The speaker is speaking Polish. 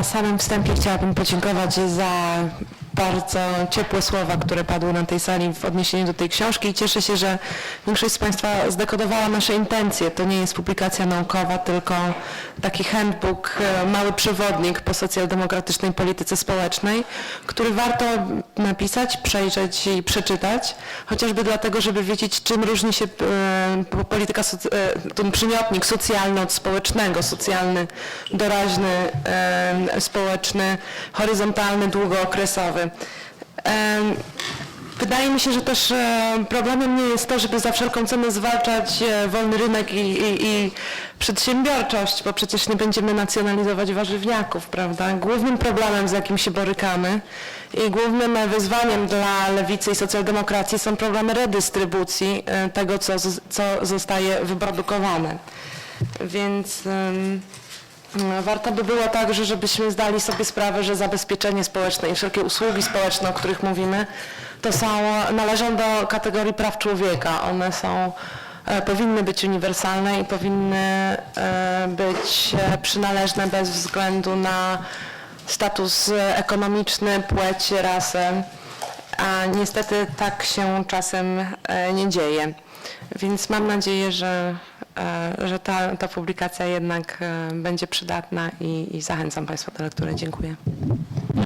Na samym wstępie chciałabym podziękować za bardzo ciepłe słowa, które padły na tej sali w odniesieniu do tej książki i cieszę się, że większość z Państwa zdekodowała nasze intencje. To nie jest publikacja naukowa, tylko taki handbook, e, mały przewodnik po socjaldemokratycznej polityce społecznej, który warto napisać, przejrzeć i przeczytać, chociażby dlatego, żeby wiedzieć, czym różni się e, po- polityka, e, ten przymiotnik socjalny od społecznego, socjalny, doraźny, społeczny, horyzontalny, długookresowy. Em, Wydaje mi się, że też e, problemem nie jest to, żeby za wszelką cenę zwalczać e, wolny rynek i, i, i przedsiębiorczość, bo przecież nie będziemy nacjonalizować warzywniaków, prawda? Głównym problemem, z jakim się borykamy i głównym wyzwaniem dla lewicy i socjaldemokracji są problemy redystrybucji e, tego, co, co zostaje wyprodukowane. Więc... em, Warto by było także, żebyśmy zdali sobie sprawę, że zabezpieczenie społeczne i wszelkie usługi społeczne, o których mówimy, to są, należą do kategorii praw człowieka. One są, e, powinny być uniwersalne i powinny e, być e, przynależne bez względu na status ekonomiczny, płeć, rasę, a niestety tak się czasem e, nie dzieje. Więc mam nadzieję, że, e, że ta, ta publikacja jednak e, będzie przydatna i, i zachęcam Państwa do lektury. Dziękuję.